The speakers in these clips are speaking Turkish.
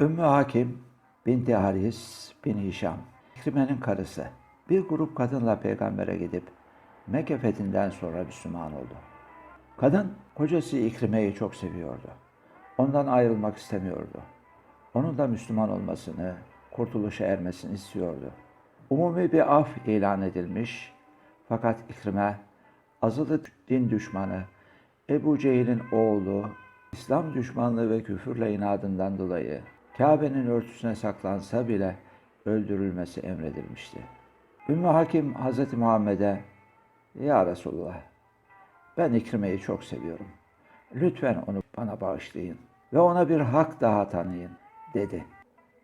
Ümmü Hakim binti Haris bin Hişam, İkrime'nin karısı. Bir grup kadınla peygambere gidip Mekke fethinden sonra Müslüman oldu. Kadın kocası İkrime'yi çok seviyordu. Ondan ayrılmak istemiyordu. Onun da Müslüman olmasını, kurtuluşa ermesini istiyordu. Umumi bir af ilan edilmiş fakat İkrime azılı din düşmanı Ebu Cehil'in oğlu İslam düşmanlığı ve küfürle inadından dolayı Kabe'nin örtüsüne saklansa bile öldürülmesi emredilmişti. Ümmü Hakim Hz. Muhammed'e Ya Resulullah ben İkrime'yi çok seviyorum. Lütfen onu bana bağışlayın ve ona bir hak daha tanıyın dedi.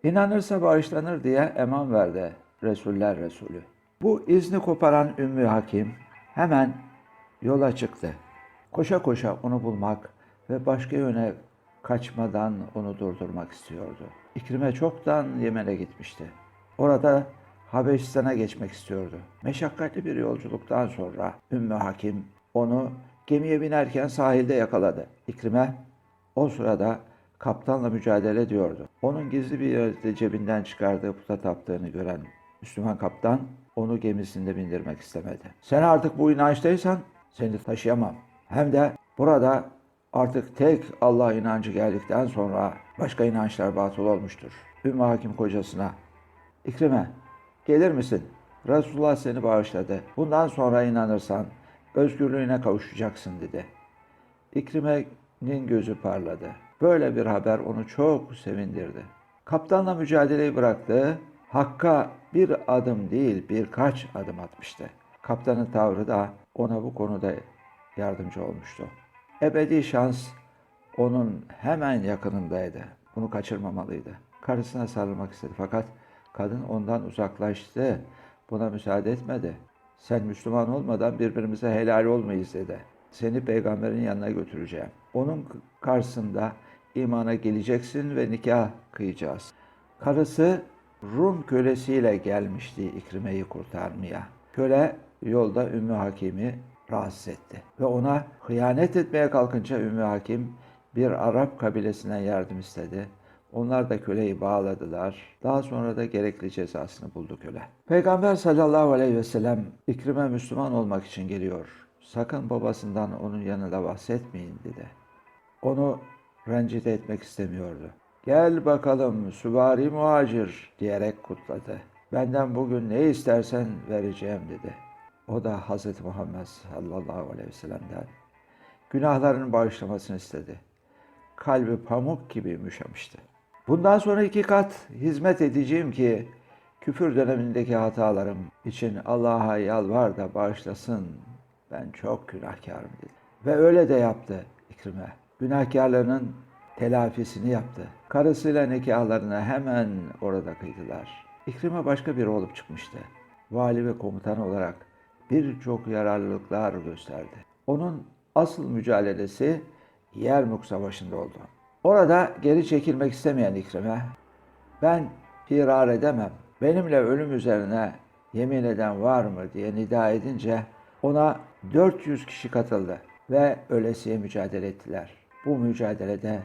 İnanırsa bağışlanır diye eman verdi Resuller Resulü. Bu izni koparan Ümmü Hakim hemen yola çıktı. Koşa koşa onu bulmak ve başka yöne kaçmadan onu durdurmak istiyordu. İkrime çoktan Yemen'e gitmişti. Orada Habeşistan'a geçmek istiyordu. Meşakkatli bir yolculuktan sonra Ümmü Hakim onu gemiye binerken sahilde yakaladı. İkrime o sırada kaptanla mücadele ediyordu. Onun gizli bir yerde cebinden çıkardığı puta taptığını gören Müslüman kaptan onu gemisinde bindirmek istemedi. Sen artık bu inançtaysan seni taşıyamam. Hem de burada artık tek Allah inancı geldikten sonra başka inançlar batıl olmuştur. Ümmü Hakim kocasına İkrime gelir misin? Resulullah seni bağışladı. Bundan sonra inanırsan özgürlüğüne kavuşacaksın dedi. İkrime'nin gözü parladı. Böyle bir haber onu çok sevindirdi. Kaptanla mücadeleyi bıraktı. Hakka bir adım değil birkaç adım atmıştı. Kaptanın tavrı da ona bu konuda yardımcı olmuştu. Ebedi şans onun hemen yakınındaydı. Bunu kaçırmamalıydı. Karısına sarılmak istedi fakat kadın ondan uzaklaştı. Buna müsaade etmedi. Sen Müslüman olmadan birbirimize helal olmayız dedi. Seni peygamberin yanına götüreceğim. Onun karşısında imana geleceksin ve nikah kıyacağız. Karısı Rum kölesiyle gelmişti İkrime'yi kurtarmaya. Köle yolda Ümmü Hakim'i rahatsız etti. Ve ona hıyanet etmeye kalkınca Ümmü Hakim bir Arap kabilesinden yardım istedi. Onlar da köleyi bağladılar. Daha sonra da gerekli cezasını buldu köle. Peygamber sallallahu aleyhi ve sellem İkrime Müslüman olmak için geliyor. Sakın babasından onun yanında bahsetmeyin dedi. Onu rencide etmek istemiyordu. Gel bakalım süvari muhacir diyerek kutladı. Benden bugün ne istersen vereceğim dedi. O da Hz. Muhammed sallallahu aleyhi ve sellem'den günahlarının bağışlamasını istedi. Kalbi pamuk gibi yumuşamıştı. Bundan sonra iki kat hizmet edeceğim ki küfür dönemindeki hatalarım için Allah'a yalvar da bağışlasın. Ben çok günahkarım dedi. Ve öyle de yaptı İkrime. Günahkarlarının telafisini yaptı. Karısıyla nikahlarını hemen orada kıydılar. İkrime başka biri olup çıkmıştı. Vali ve komutan olarak birçok yararlılıklar gösterdi. Onun asıl mücadelesi Yermuk Savaşı'nda oldu. Orada geri çekilmek istemeyen İkrime, ben firar edemem, benimle ölüm üzerine yemin eden var mı diye nida edince ona 400 kişi katıldı ve ölesiye mücadele ettiler. Bu mücadelede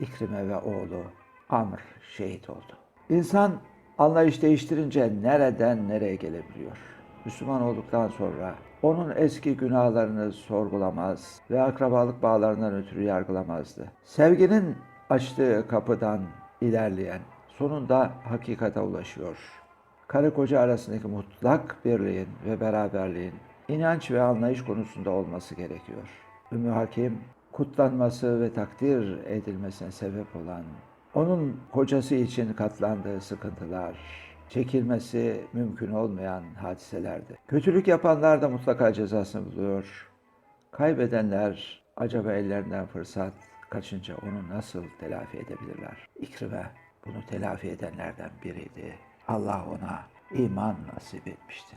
İkrime ve oğlu Amr şehit oldu. İnsan anlayış değiştirince nereden nereye gelebiliyor? Müslüman olduktan sonra onun eski günahlarını sorgulamaz ve akrabalık bağlarından ötürü yargılamazdı. Sevginin açtığı kapıdan ilerleyen sonunda hakikate ulaşıyor. Karı koca arasındaki mutlak birliğin ve beraberliğin inanç ve anlayış konusunda olması gerekiyor. Ümmü Hakim kutlanması ve takdir edilmesine sebep olan onun kocası için katlandığı sıkıntılar, çekilmesi mümkün olmayan hadiselerdi. Kötülük yapanlar da mutlaka cezasını buluyor. Kaybedenler acaba ellerinden fırsat kaçınca onu nasıl telafi edebilirler? İkrime bunu telafi edenlerden biriydi. Allah ona iman nasip etmişti.